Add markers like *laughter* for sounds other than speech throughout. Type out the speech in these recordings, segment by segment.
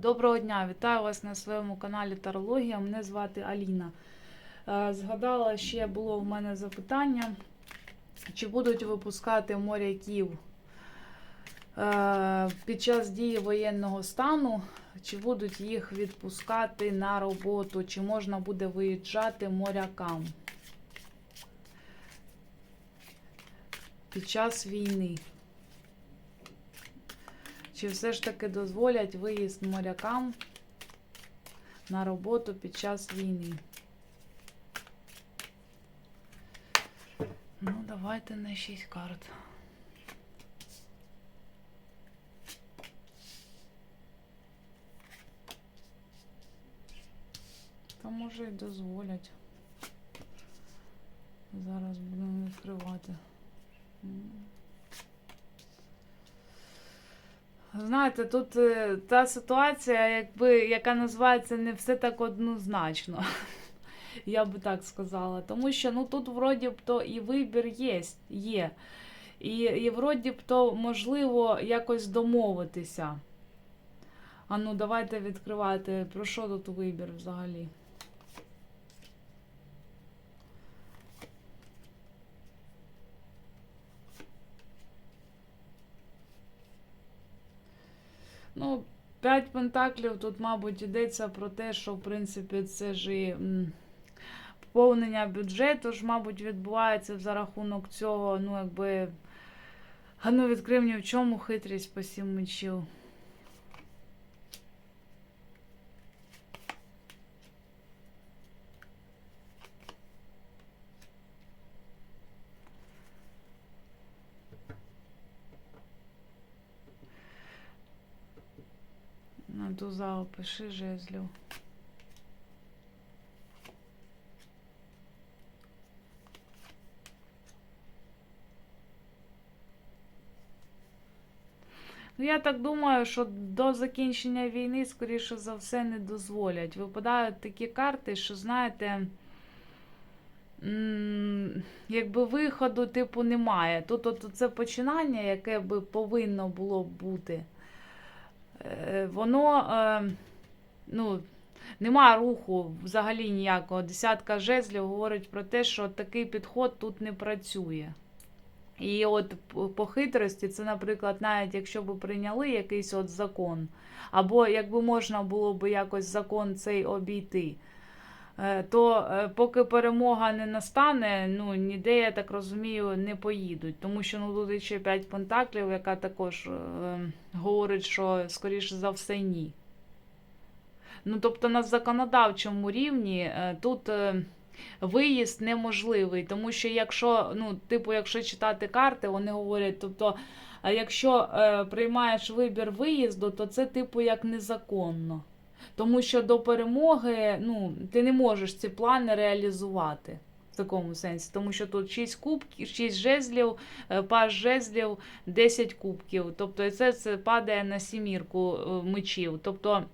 Доброго дня, вітаю вас на своєму каналі Тарологія. Мене звати Аліна. Е, Згадала, ще було в мене запитання, чи будуть випускати моряків е, під час дії воєнного стану, чи будуть їх відпускати на роботу, чи можна буде виїжджати морякам під час війни. Чи все ж таки дозволять виїзд морякам на роботу під час війни? Ну, давайте на 6 карт. Та може і дозволять. Зараз будемо відкривати. М. Знаєте, тут е, та ситуація, якби, яка називається не все так однозначно. *laughs* Я би так сказала. Тому що ну, тут вроді б то і вибір є. є. І, і вроді б то можливо якось домовитися. А ну, давайте відкривати. Про що тут вибір взагалі? Ну, п'ять пентаклів тут, мабуть, йдеться про те, що, в принципі, це ж і поповнення бюджету ж, мабуть, відбувається за рахунок цього, ну, якби. А ну, відкрив мені в чому хитрість по сім мечів. На туза опиши жезлів. Ну, я так думаю, що до закінчення війни, скоріше за все, не дозволять. Випадають такі карти, що, знаєте, якби виходу, типу, немає. Тут от це починання, яке би повинно було бути. Е, воно е, ну, нема руху взагалі ніякого. Десятка жезлів говорить про те, що такий підход тут не працює. І от по хитрості, це, наприклад, навіть якщо б прийняли якийсь от закон, або якби можна було б якось закон цей обійти, то е, поки перемога не настане, ну ніде, я так розумію, не поїдуть. Тому що ну, тут ще 5 пентаклів, яка також е, говорить, що скоріше за все ні. Ну, тобто на законодавчому рівні е, тут е, виїзд неможливий, тому що якщо, ну, типу, якщо читати карти, вони говорять, тобто, якщо е, приймаєш вибір виїзду, то це типу як незаконно. Тому що до перемоги ну, ти не можеш ці плани реалізувати. В такому сенсі, тому що тут 6 кубків, 6 жезлів, е, паж жезлів, 10 кубків. Тобто це, це падає на сімірку е, мечів. Тобто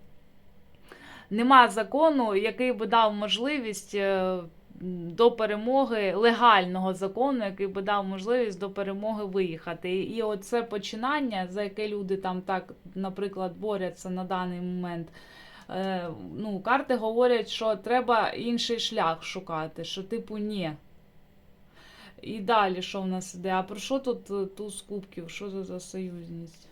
нема закону, який би дав можливість е, до перемоги, легального закону, який би дав можливість до перемоги виїхати. І оце починання, за яке люди там так, наприклад, борються на даний момент. Е, Ну, карти говорять, що треба інший шлях шукати, що типу ні. І далі, що в нас іде? А про що тут е, туз кубків? Що це за союзність?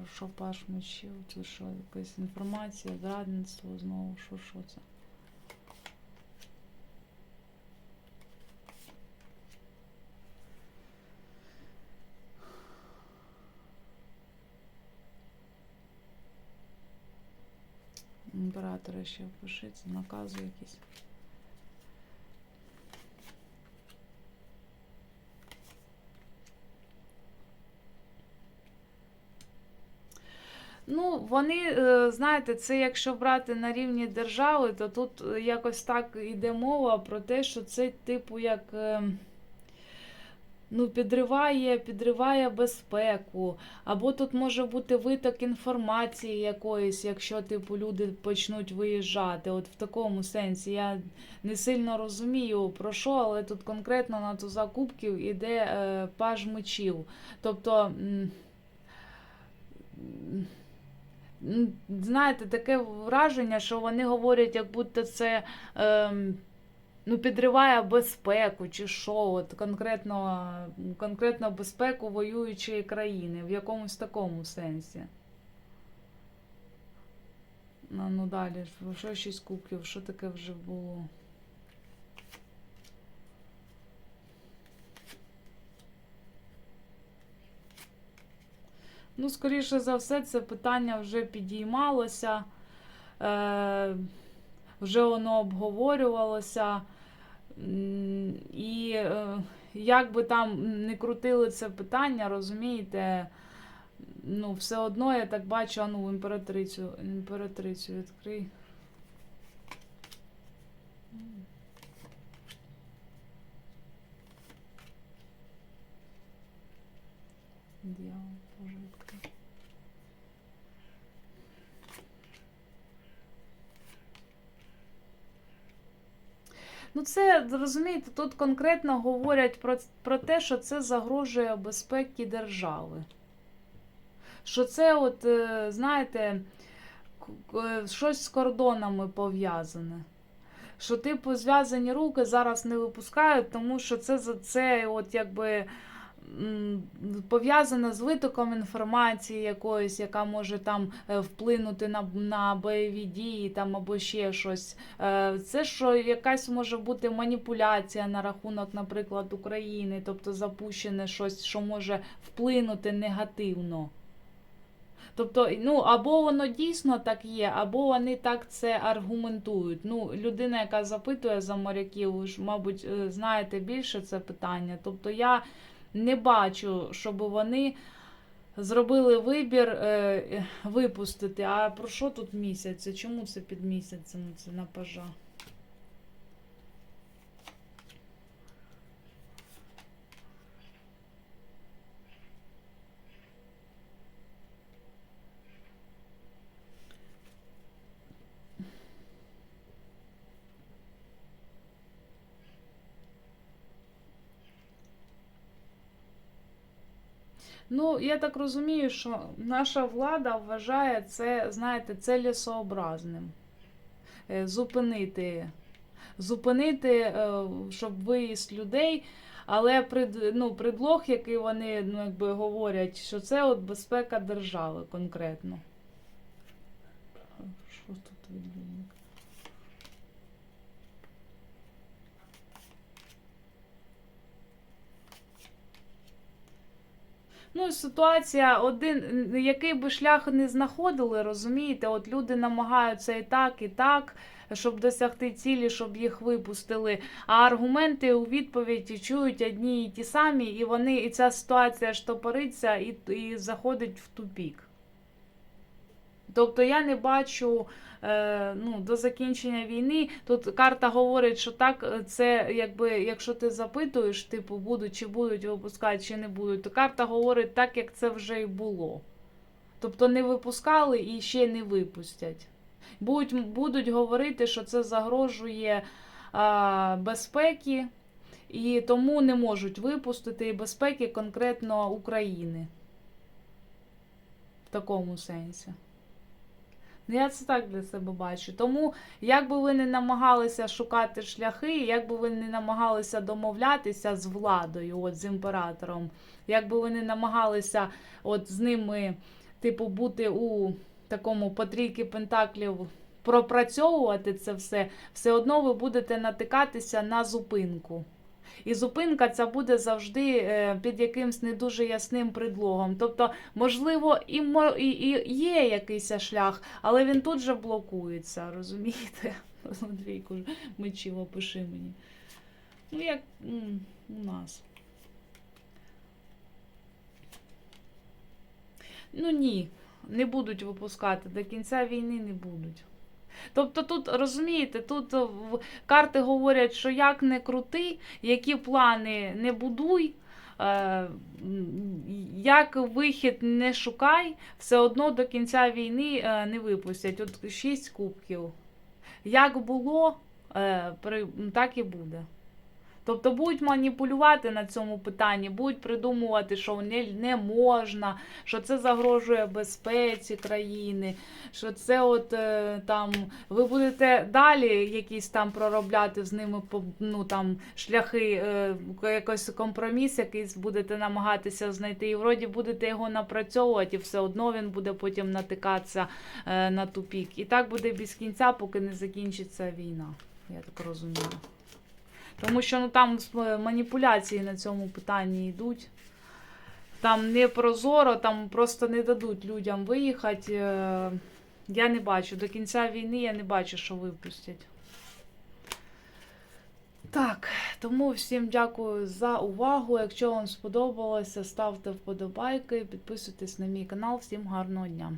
М, Про що паш мечів? Це що, якась інформація, зрадництво знову, що, що це? Імператора ще пишеться, накази якісь. Ну, вони, е, знаєте, це якщо брати на рівні держави, то тут е, якось так іде мова про те, що це, типу, як. е, ну, підриває, підриває безпеку, або тут може бути виток інформації якоїсь, якщо типу люди почнуть виїжджати. От в такому сенсі я не сильно розумію про що, але тут конкретно на туза кубків іде е, паж мечів. Тобто. Знаєте, таке враження, що вони говорять, як будто це е, ну, підриває безпеку чи що, от конкретно, конкретно безпеку воюючої країни, в якомусь такому сенсі. Ну, ну далі, що шість кубків, що таке вже було? Ну, скоріше за все, це питання вже підіймалося, е, вже воно обговорювалося. І е, як би там не крутили це питання, розумієте, ну, все одно я так бачу, а ну, імператрицю, імператрицю відкрий. Дьявол, тоже відкрий. Ну, це розумієте, тут конкретно говорять про, про те, що це загрожує безпеці держави. Що це, от, е, знаєте, к- щось з кордонами пов'язане. Що, типу, зв'язані руки зараз не випускають, тому що це за це, от якби. М, Пов'язано з витоком інформації якоїсь, яка може там е, вплинути на, на бойові дії там або ще щось. Е, Це що якась може бути маніпуляція на рахунок, наприклад, України, тобто запущене щось, що може вплинути негативно. Тобто, ну, або воно дійсно так є, або вони так це аргументують. Ну, людина, яка запитує за моряків, ж, мабуть, е, знаєте більше це питання. Тобто я не бачу, щоб вони зробили вибір е, випустити. А про що тут місяць? Чому це під місяцем? Це на пажа? Ну, я так розумію, що наша влада вважає це, знаєте, цілесообразним. Е, Зупинити, зупинити, е, щоб виїзд людей, але пред, ну, предлог, який вони ну, якби говорять, що це от безпека держави конкретно. Що тут відлюдник? Ну, ситуація, один, який би шлях не знаходили, розумієте, от люди намагаються і так, і так, щоб досягти цілі, щоб їх випустили. А аргументи у відповіді чують одні і ті самі, і вони, і ця ситуація штопориться і, і заходить в тупік. Тобто я не бачу е, ну, до закінчення війни. Тут карта говорить, що так, е, це якби, якщо ти запитуєш, типу, будуть чи будуть випускати, чи не будуть, то карта говорить так, як це вже і було. Тобто не випускали і ще не випустять. Будуть, будуть говорити, що це загрожує а, безпеки, і тому не можуть випустити і безпеки конкретно України. В такому сенсі. Ну, я це так для себе бачу. Тому, як би ви не намагалися шукати шляхи, як би ви не намагалися домовлятися з владою, от з імператором, як би ви не намагалися от з ними, типу, бути у такому потрійки пентаклів, пропрацьовувати це все, все одно ви будете натикатися на зупинку. І зупинка ця буде завжди е, під якимсь не дуже ясним предлогом. Тобто, можливо, і, і, є якийсь шлях, але він тут же блокується, розумієте? *laughs* Двійку мечів опиши мені. Ну, як у нас. Ну ні, не будуть випускати. До кінця війни не будуть. Тобто тут, розумієте, тут е, карти говорять, що як не крути, які плани не будуй, е, як вихід не шукай, все одно до кінця війни е, не випустять. От шість кубків. Як було, так і буде. Тобто будуть маніпулювати на цьому питанні, будуть придумувати, що не, не можна, що це загрожує безпеці країни, що це от е, там ви будете далі якісь там проробляти з ними ну, там, шляхи, е, якийсь компроміс, якийсь будете намагатися знайти, і вроді будете його напрацьовувати, і все одно він буде потім натикатися е, на тупік. І так буде без кінця, поки не закінчиться війна. Я так розумію. Тому що ну, там е, маніпуляції на цьому питанні йдуть. Там не прозоро, там просто не дадуть людям виїхати. Е, Я не бачу. До кінця війни я не бачу, що випустять. Так, тому всім дякую за увагу. Якщо вам сподобалося, ставте вподобайки, підписуйтесь на мій канал. Всім гарного дня!